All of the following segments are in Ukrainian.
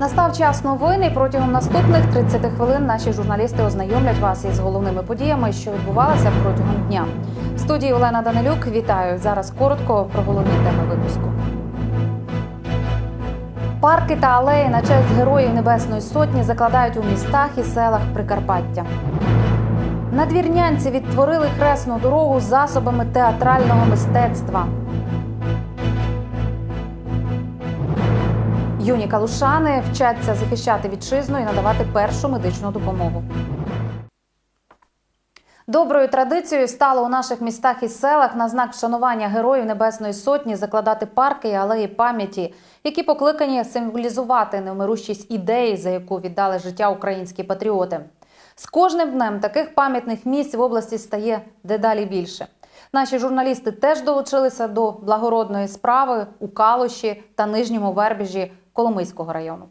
Настав час новин і протягом наступних 30 хвилин наші журналісти ознайомлять вас із головними подіями, що відбувалися протягом дня. В студії Олена Данилюк вітаю. Зараз коротко про головні теми випуску. Парки та алеї на честь героїв Небесної Сотні закладають у містах і селах Прикарпаття. Надвірнянці відтворили хресну дорогу засобами театрального мистецтва. Юні калушани вчаться захищати вітчизну і надавати першу медичну допомогу. Доброю традицією стало у наших містах і селах на знак вшанування героїв Небесної Сотні закладати парки і алеї пам'яті, які покликані символізувати невмирущість ідеї, за яку віддали життя українські патріоти. З кожним днем таких пам'ятних місць в області стає дедалі більше. Наші журналісти теж долучилися до благородної справи у Калуші та Нижньому Вербіжі Коломийського району.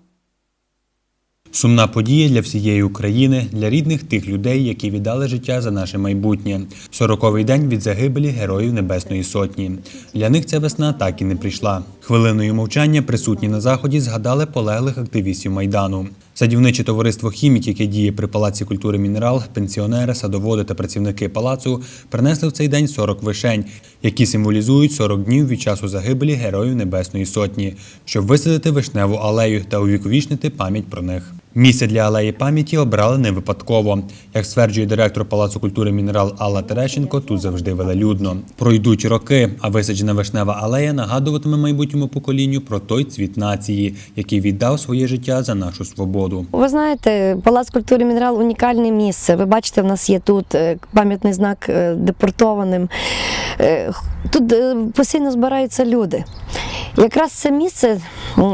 Сумна подія для всієї України, для рідних тих людей, які віддали життя за наше майбутнє. Сороковий день від загибелі героїв Небесної Сотні. Для них ця весна так і не прийшла. Хвилиною мовчання присутні на заході згадали полеглих активістів майдану. Садівниче товариство Хімік, яке діє при Палаці культури Мінерал, пенсіонери, садоводи та працівники палацу принесли в цей день 40 вишень, які символізують 40 днів від часу загибелі героїв Небесної Сотні, щоб висадити вишневу алею та увіковічнити пам'ять про них. Місце для алеї пам'яті обрали не випадково. Як стверджує директор Палацу культури Мінерал Алла Терещенко, тут завжди велелюдно. Пройдуть роки, а висаджена вишнева алея нагадуватиме майбутньому поколінню про той цвіт нації, який віддав своє життя за нашу свободу. Ви знаєте, Палац культури Мінерал унікальне місце. Ви бачите, в нас є тут е, пам'ятний знак е, депортованим. Е, Тут постійно збираються люди. Якраз це місце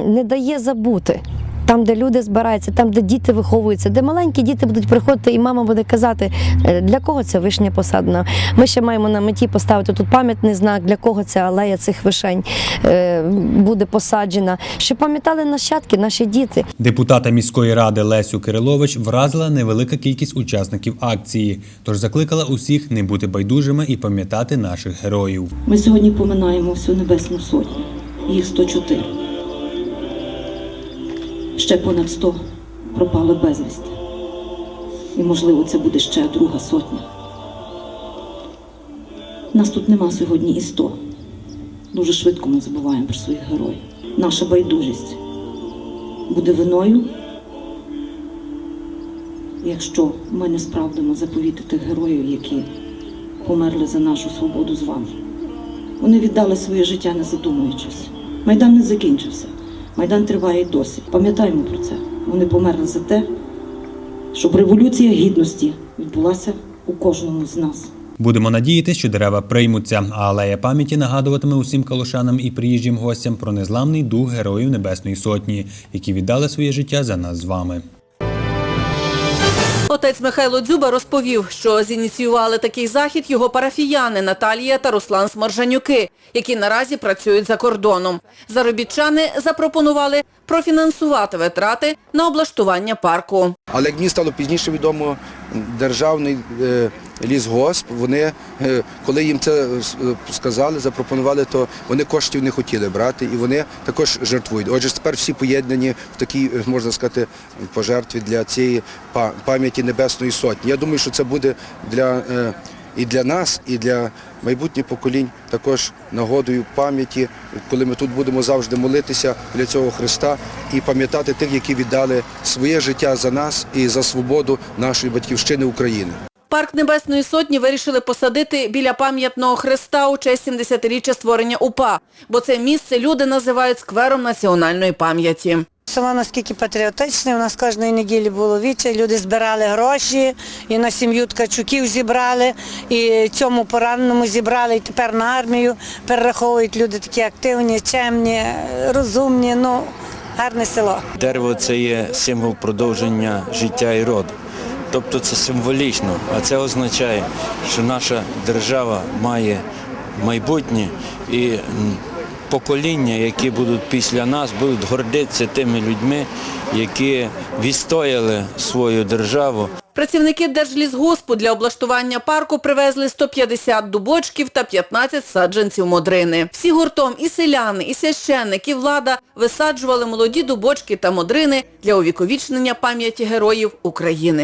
не дає забути. Там, де люди збираються, там, де діти виховуються, де маленькі діти будуть приходити, і мама буде казати, е, для кого ця вишня посадена. Ми ще маємо на меті поставити тут пам'ятний знак, для кого ця алея цих вишень е, буде посаджена, щоб пам'ятали нащадки, наші діти. Депутата міської ради Лесю Кирилович вразила невелика кількість учасників акції, тож закликала усіх не бути байдужими і пам'ятати наших героїв. Ми сьогодні поминаємо всю Небесну Сотню, їх 104. Ще понад 100 пропали безвісти. І, можливо, це буде ще друга сотня. Нас тут нема сьогодні і 100. Дуже швидко ми забуваємо про своїх героїв. Наша байдужість буде виною, якщо ми не справдимо заповіти тих героїв, які померли за нашу свободу з вами. Вони віддали своє життя, не задумуючись. Майдан не закінчився. Майдан триває і досі. Пам'ятаємо про це. Вони померли за те, щоб революція гідності відбулася у кожному з нас. Будемо надіятися, що дерева приймуться, а алея пам'яті нагадуватиме усім калушанам і приїжджим гостям про незламний дух героїв Небесної Сотні, які віддали своє життя за нас з вами. Отець Михайло Дзюба розповів, що зініціювали такий захід його парафіяни Наталія та Руслан Сморжанюки, які наразі працюють за кордоном. Заробітчани запропонували профінансувати витрати на облаштування парку. Але як мені стало пізніше відомо, державний е, лісгосп, вони, е, коли їм це е, сказали, запропонували, то вони коштів не хотіли брати і вони також жертвують. Отже, тепер всі поєднані в такій, можна сказати, пожертві для цієї пам'яті Небесної Сотні. Я думаю, що це буде для, і для нас, і для майбутніх поколінь також нагодою пам'яті, коли ми тут будемо завжди молитися для цього Христа і пам'ятати тих, які віддали своє життя за нас і за свободу нашої батьківщини України. Парк Небесної Сотні вирішили посадити біля пам'ятного хреста у честь 70-річчя створення УПА, бо це місце люди називають сквером національної пам'яті. Село наскільки патріотичне, у нас кожної неділі було віче, люди збирали гроші, і на сім'ю ткачуків зібрали, і цьому пораненому зібрали, і тепер на армію перераховують люди такі активні, чемні, розумні, ну, гарне село. Дерево це є символ продовження життя і роду. Тобто це символічно, а це означає, що наша держава має майбутнє і покоління, які будуть після нас, будуть гордитися тими людьми, які відстояли свою державу. Працівники Держлісгоспу для облаштування парку привезли 150 дубочків та 15 саджанців модрини. Всі гуртом і селяни, і священники, і влада висаджували молоді дубочки та модрини для увіковічнення пам'яті героїв України.